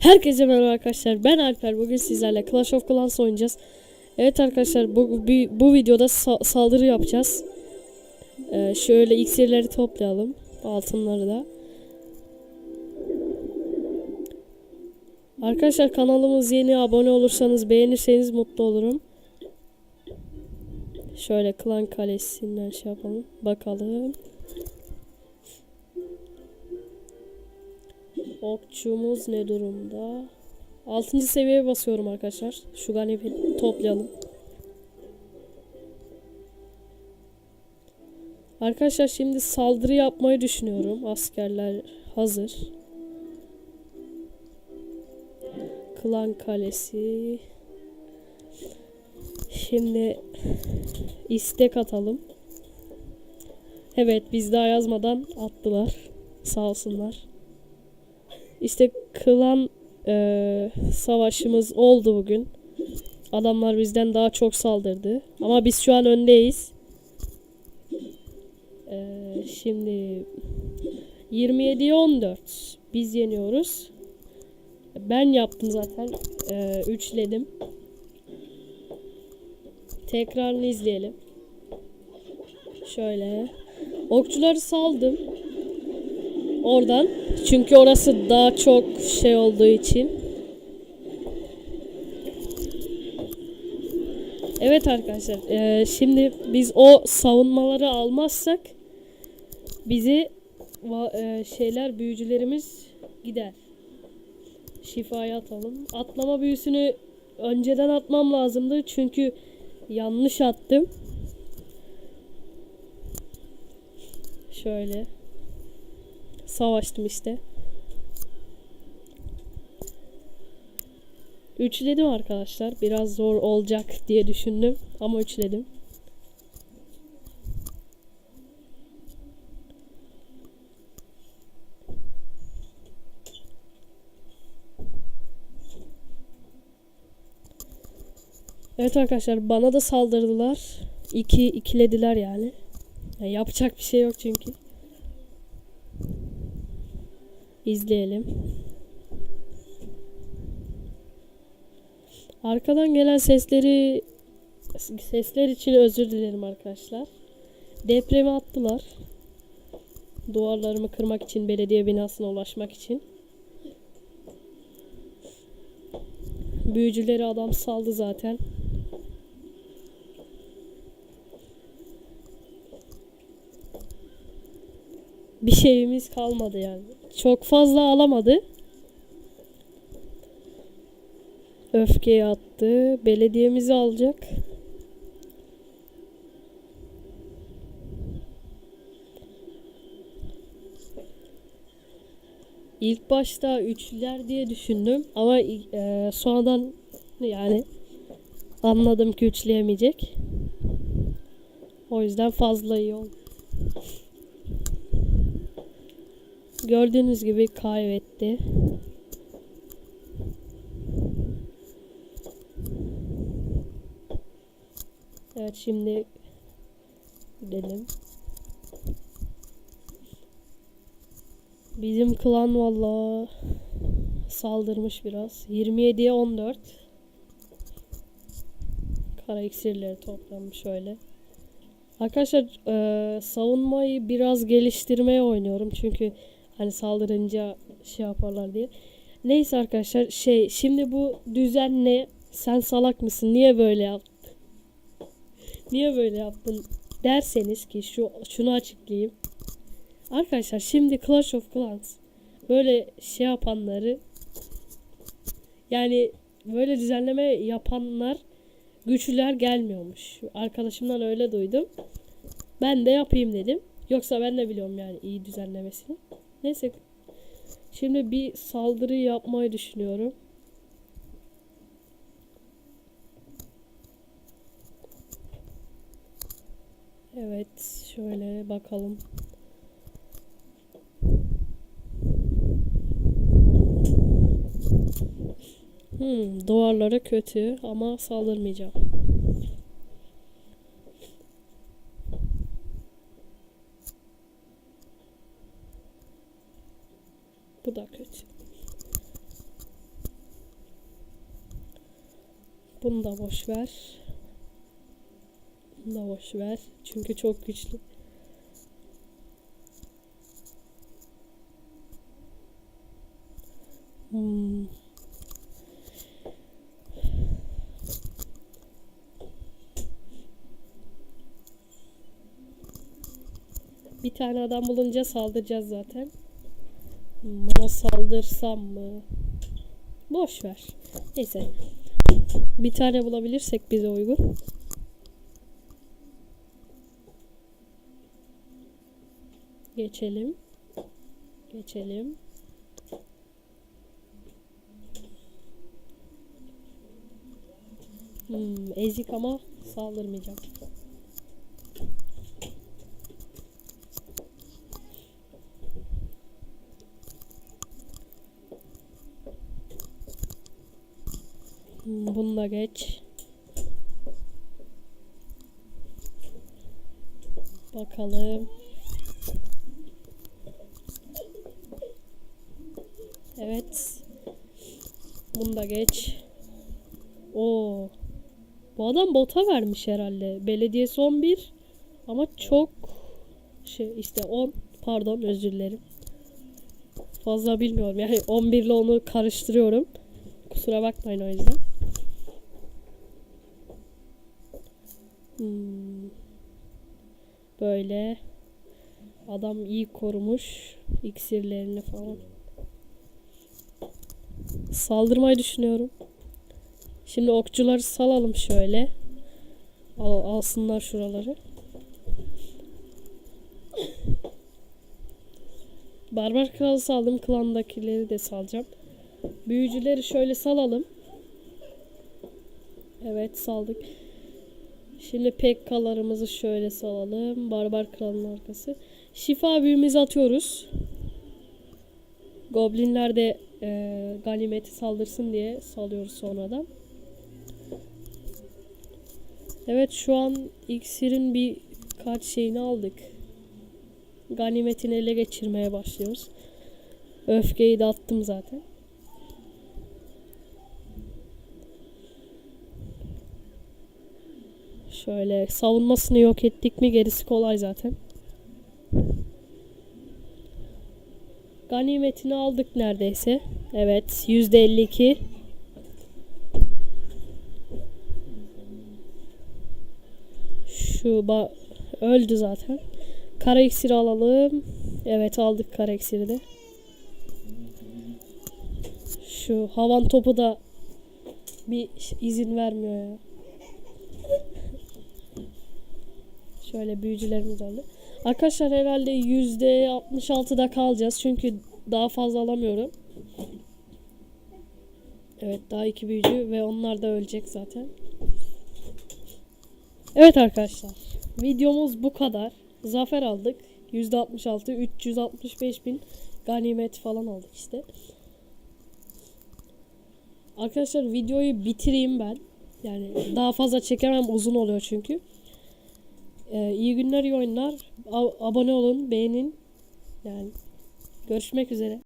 Herkese merhaba arkadaşlar. Ben Alper. Bugün sizlerle Clash of Clans oynayacağız. Evet arkadaşlar bu bu, bu videoda sa- saldırı yapacağız. Ee, şöyle iksirleri toplayalım. Altınları da. Arkadaşlar kanalımız yeni abone olursanız beğenirseniz mutlu olurum. Şöyle klan kalesinden şey yapalım. Bakalım. Okçumuz ne durumda? 6. seviyeye basıyorum arkadaşlar. Şu ganifi toplayalım. Arkadaşlar şimdi saldırı yapmayı düşünüyorum. Askerler hazır. Klan kalesi. Şimdi istek atalım. Evet biz daha yazmadan attılar. Sağ olsunlar. İşte klan eee, savaşımız oldu bugün. Adamlar bizden daha çok saldırdı. Ama biz şu an öndeyiz. Eee, şimdi 27'ye 14. Biz yeniyoruz. Ben yaptım zaten. Eee, üçledim. Tekrarını izleyelim. Şöyle. Okçuları saldım. Oradan. Çünkü orası daha çok şey olduğu için. Evet arkadaşlar. eee, şimdi biz o savunmaları almazsak bizi eee, şeyler büyücülerimiz gider. Şifaya atalım. Atlama büyüsünü önceden atmam lazımdı. Çünkü yanlış attım. Şöyle savaştım işte. Üçledim arkadaşlar. Biraz zor olacak diye düşündüm ama üçledim. Evet arkadaşlar bana da saldırdılar. İki ikilediler yani. Yani yapacak bir şey yok çünkü. İzleyelim. Arkadan gelen sesleri sesler için özür dilerim arkadaşlar. Depremi attılar. Duvarlarımı kırmak için, belediye binasına ulaşmak için. Büyücüleri adam saldı zaten. Bir şeyimiz kalmadı yani. Çok fazla alamadı. Öfkeyi attı. Belediyemizi alacak. İlk başta üçler diye düşündüm ama e, sonradan yani anladım ki üçleyemeyecek. O yüzden fazla iyi oldu. Gördüğünüz gibi kaybetti. Evet şimdi gidelim. Bizim klan valla saldırmış biraz. 27'ye 14. Kara iksirleri toplanmış şöyle. Arkadaşlar eee, savunmayı biraz geliştirmeye oynuyorum. Çünkü hani saldırınca şey yaparlar diye. Neyse arkadaşlar şey şimdi bu düzen ne? Sen salak mısın? Niye böyle yaptın? Niye böyle yaptın derseniz ki şu şunu açıklayayım. Arkadaşlar şimdi Clash of Clans böyle şey yapanları yani böyle düzenleme yapanlar güçlüler gelmiyormuş. Arkadaşımdan öyle duydum. Ben de yapayım dedim. Yoksa ben de biliyorum yani iyi düzenlemesini. Neyse. Şimdi bir saldırı yapmayı düşünüyorum. Evet, şöyle bakalım. Hmm, duvarları kötü ama saldırmayacağım. Bu da kötü. Bunu da boş ver. Bunu da boş ver. Çünkü çok güçlü. Hmm. Bir tane adam bulunca saldıracağız zaten. Buna saldırsam mı? Boş ver. Neyse. Bir tane bulabilirsek bize uygun. Geçelim. Geçelim. Hmm, ezik ama saldırmayacağım. Bunu da geç. Bakalım. Evet. Bunu da geç. Oo. Bu adam bota vermiş herhalde. Belediyesi 11 ama çok şey işte 10 pardon özür dilerim. Fazla bilmiyorum. Yani 11 ile onu karıştırıyorum. Kusura bakmayın o yüzden. Hmm. Böyle adam iyi korumuş iksirlerini falan. Saldırmayı düşünüyorum. Şimdi okçuları salalım şöyle. Al, alsınlar şuraları. Barbar kralı saldım. Klandakileri de salacağım. Büyücüleri şöyle salalım. Evet saldık. Şimdi pekkalarımızı şöyle salalım. Barbar kralın arkası. Şifa büyümüzü atıyoruz. Goblinler de e, ganimeti saldırsın diye salıyoruz sonradan. Evet şu an iksirin bir kaç şeyini aldık. Ganimetini ele geçirmeye başlıyoruz. Öfkeyi de attım zaten. Şöyle savunmasını yok ettik mi gerisi kolay zaten. Ganimetini aldık neredeyse. Evet %52. Şu ba- öldü zaten. Kara iksiri alalım. Evet aldık kara iksiri de. Şu havan topu da bir izin vermiyor ya. Şöyle büyücülerimiz oldu. Arkadaşlar herhalde %66'da kalacağız. Çünkü daha fazla alamıyorum. Evet daha iki büyücü ve onlar da ölecek zaten. Evet arkadaşlar. Videomuz bu kadar. Zafer aldık. %66, 365 bin ganimet falan aldık işte. Arkadaşlar videoyu bitireyim ben. Yani daha fazla çekemem uzun oluyor çünkü. Ee, iyi günler iyi oyunlar. A- abone olun beğenin. Yani görüşmek üzere.